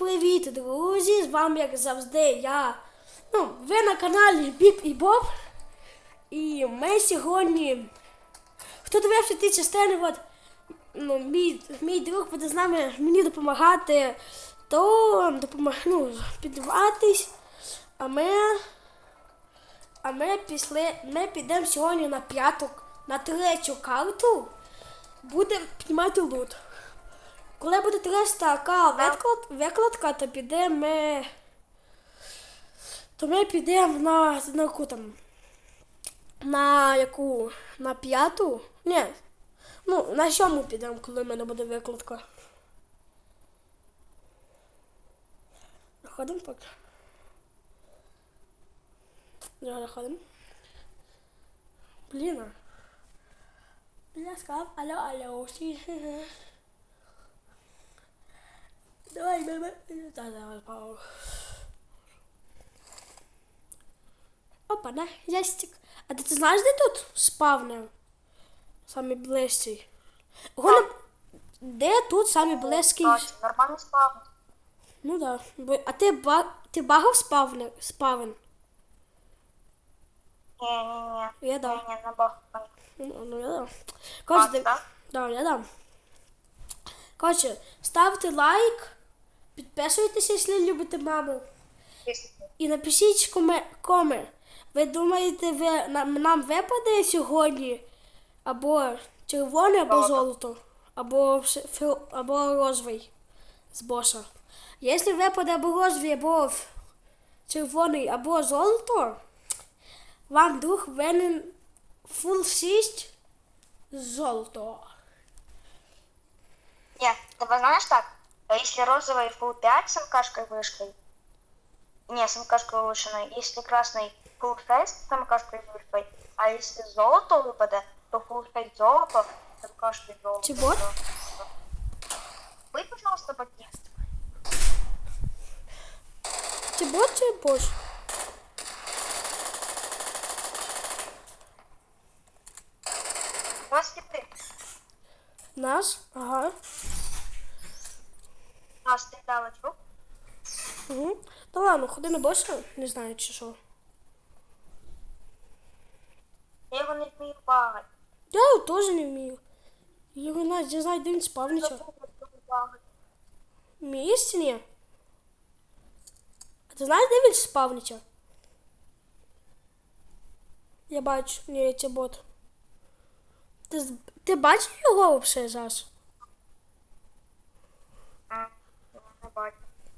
привіт, друзі! З вами, як завжди, я. Ну, ви на каналі Біп і Боб. І ми сьогодні. Хто дивився ті частини, от, ну, мій, мій друг буде з нами мені допомагати, то допомог, ну, підватись. А ми. А ми пішли. Ми підемо сьогодні на п'яту, на третю карту. Будемо піднімати лут. Коли буде 300 к виклад, викладка, то підемо ми. То ми підемо на, на яку там. На яку? На п'яту? Ні. Ну, на сьому підемо, коли в мене буде викладка. Заходимо поки. Заходимо. Блін. Я сказав, алло, алло, всі. Давай, бебе. Да, давай, пау. Опа, да, ястик. А ти, ти знаєш, де тут спавнер? Самий ближчий. Головне, де тут самий близький? Точно, нормальний спав. Ну да. А ти, ба... ти багав спавнер? Спавен? Ні-ні-ні. Я дам. Ні, не бог. Ну, ну я дам. Коротше, А, ти- так? Да, я дам. Коротше, ставте лайк, підписуйтесь, якщо любите маму. І напишіть коме, коме. Ви думаєте, ви, нам, нам випаде сьогодні або червоне, або Золото. або, фіо- або розовий з боса. Якщо випаде або розовий, або червоний, або золото, вам друг винен фул 6 золото. Ні, тебе знаєш так? А Если розовый full 5 с МКшкой вышкой, не, с МКшкой улучшенной, если красный full 6 с МКшкой вышкой, а если золото выпадет, то full 5 золото с МКшкой золото. Бот? Вы, пожалуйста, боки. Чи бот? У вас типы. Наш? Ага. А, стрелялочь. Оп. Угу. Та ладно, ходи на боса, не знаю чи що. Я его не вмію багать. Я його теж не вмію. Я його навіть не знаю, де він спавниться. багать. Місці ні. А ти знаєш, де він спавниться? Я бачу, ні, це бот. Ти, ти бачив його взагалі зараз?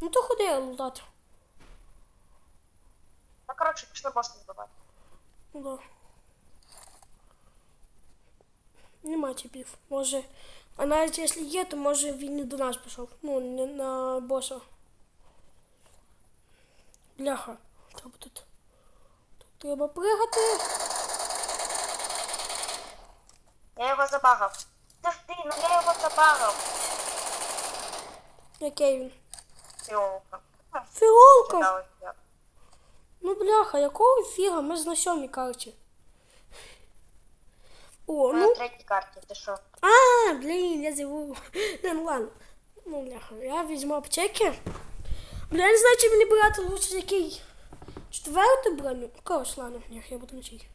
Ну то ходи лутати. Ну, короче, пішли босс не. Ну да. Нема типів. Може. А навіть якщо є, то може він не до нас пішов. Ну, не на боса. Бляха. Треба тут. Тут треба пригати. Я його забагав. Завжди, ну я його забагав. Який він? Йолка. Фіолка! Ну бляха, якого фіга? Ми ж на сьомій карті. О, На ну. третій карті, ти що? А, блін, я забув. Не, ну ладно. Ну, бляха, я візьму аптеки. Бля, я не знаю, чи мені брати лучше який. Четверту броню. Коротше, ладно, ні, я буду на чий.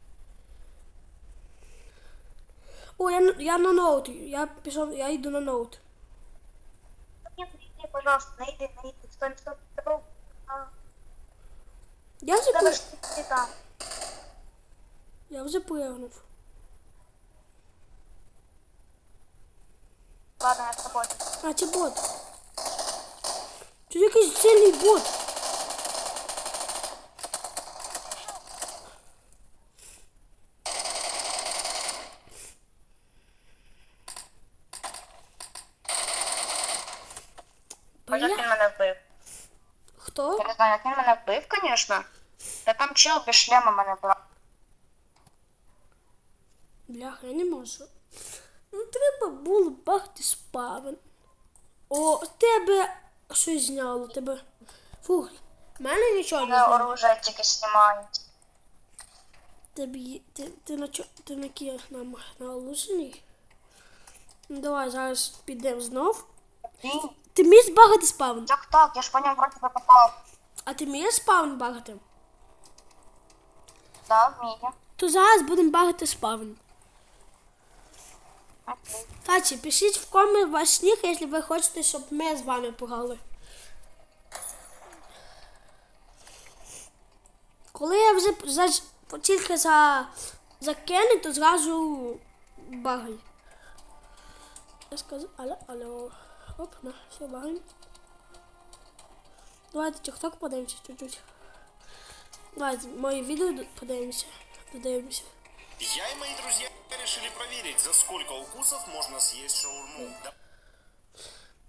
О, я, на- я на ноут. Я пішов, я йду на ноут. Ні, не пожалуйста, не йди, не йди. Стой, стой, стой. А, Я вже, Давай при... ж ти там. я вже пригнув. Ладно, я з тобою. А, це бот. Це якийсь сильний бот. Може, він Бля, мене вбив. хто? Я не знаю, як він мене вбив, звісно. Та там чел без шлема мене брав. Бляха, я не можу. Ну, треба було бахти спавен. О, тебе щось зняло, тебе. Фух, в мене нічого не зняло. оружие тільки знімають. Тобі, ти, ти на чо, ти на кі нам наголошений? Ну, давай зараз підемо знов. Ти вмієш багати спавн? Так, так, я ж по ньому вроді би попав. А ти вмієш спавн багати? Да, вмію. То зараз будемо багати спавн. Окей. Таці, пишіть в коми ваш сніг, якщо ви хочете, щоб ми з вами пограли. Коли я вже за, тільки за, закину, то зразу багай. Я сказав, алло, алло. Оп, на, все, багай. Давайте тік-ток подивимося чуть-чуть. Давайте мої відео д- подивимося. Я и мои друзья решили проверить, за сколько укусов можно съесть шаурму. Да-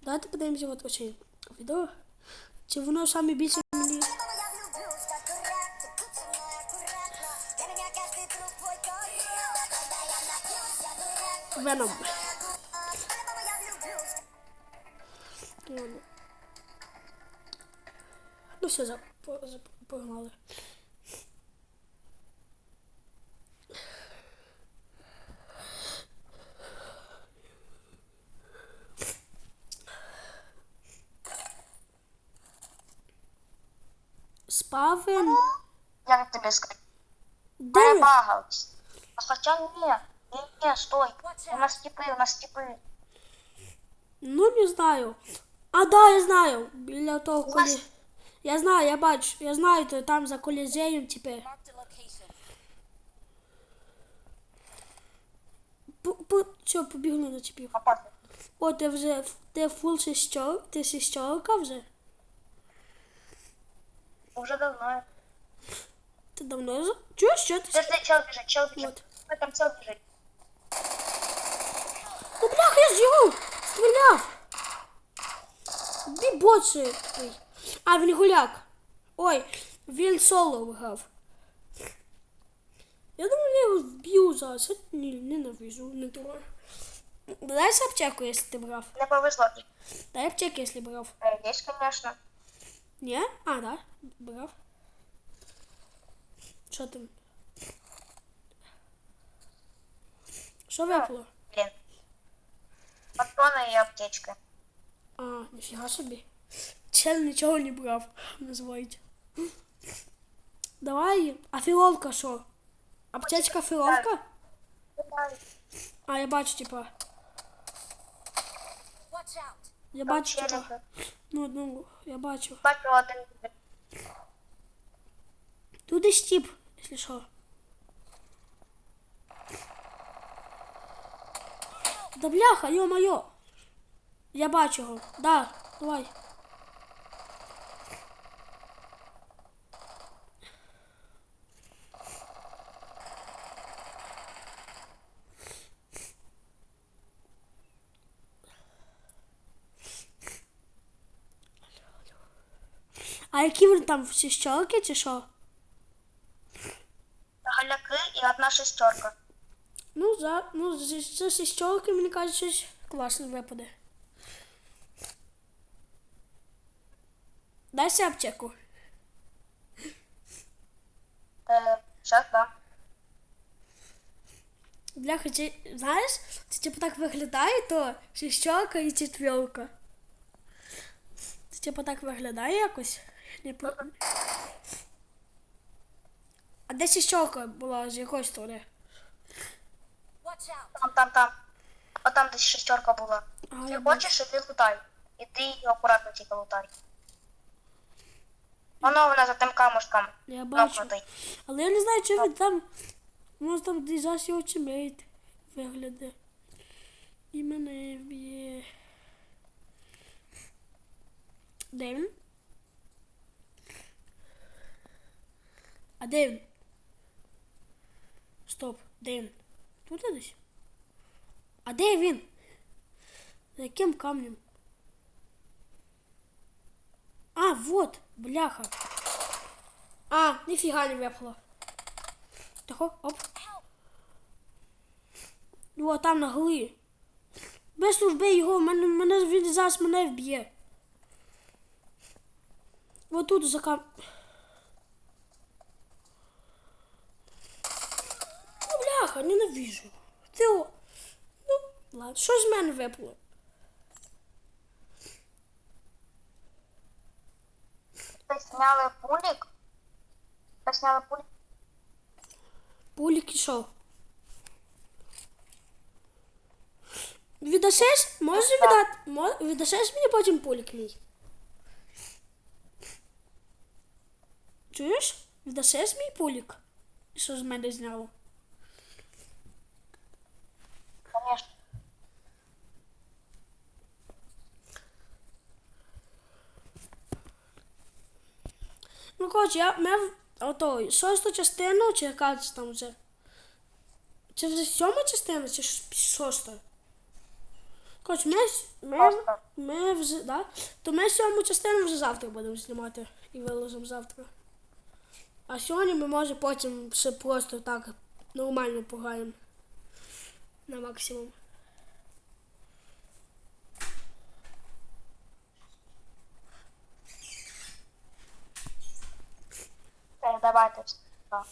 Давайте подивимося от оці відео. Чи воно саме більше мені. Я все, за, погнали. Спавен. Сказати? Де? ви? Перебагався. А хоча ні, ні, ні, стой. У нас тіпи, у нас тіпи. Ну, не знаю. А, да, я знаю. Біля того колі. Я знаю, я бачу. Я знаю, то там за колізеєм тепер. По, по, що, побігли на чіпів. Попати. О, ти вже ти фул шістьор, ти шістьорка вже? Уже давно. Ти давно з... Чуєш, що ти? Подожди, чел біжить, чел біжить. От. Ой, там чел біжить. Ну, бляха, я ж його стріляв. Бібоци. Ой. А, він гуляк. Ой, він соло виграв. Я думаю, я його вб'ю зараз. Ні, ненавижу, не думаю. Дай аптеку, якщо ти брав. Не повезло. Дай аптеку, якщо брав. Е, Є, звісно. Ні? А, да, брав. Що там? Що випало? Блін. Патрони і аптечки. А, ніфіга собі. Чел нічого не брав, називають. Давай, а філовка що? Аптечка філовка? А, я бачу, типа. Watch out. Я Там бачу, типа. челіки. Ну, ну, я бачу. Бачу один. Тут і стіп, якщо що. Да бляха, йо-моє. Я бачу його. Да, давай. А які вони там всі щелки чи що? Галяки і одна шестерка. Ну, за, ну, з, з, з щелки, мені кажуть, щось класне випаде. Дай себе аптеку. Е, Щас, да. Бляха, чи, знаєш, це типу так виглядає, то шістьорка і четверка. Це типу так виглядає якось. Не по... А де шістьорка була, з якої сторони? Там, там, там. О, там десь шестерка була. А, Ти я хочеш, іди лутай. І ти її акуратно тільки лутай. Воно вона за тим камушком. Я бачу. Нокнутий. Але я не знаю, чи він там. Може там десь зараз його чимейт виглядає. І мене вб'є. Де він? А де він? Стоп, де він? Тут десь? А де він? За яким камнем? А, вот, бляха. А, ніфіга не випало. Тихо, оп. О, там на горі. Без служби його, мене, мене, він зараз мене вб'є. Ось тут за кам... Ну, бляха, ненавижу. Ти о... Ну, ладно, що з мене випало? сняли пулік. Сняли пулік. Пулік ішов. Віддашеш? Можеш віддати? Мо- Віддашеш мені потім пулік мій? Чуєш? Віддашеш мій пулік? Що з мене зняло? Конечно. Ну, коротше, я мав ото шосту частину, чи яка це там вже. Це вже сьома частина, чи шоста? Коротше, ми, ми, ми вже, да? То ми сьому частину вже завтра будемо знімати і виложимо завтра. А сьогодні ми може потім ще просто так нормально пограємо. На максимум. Так, давайте. Так.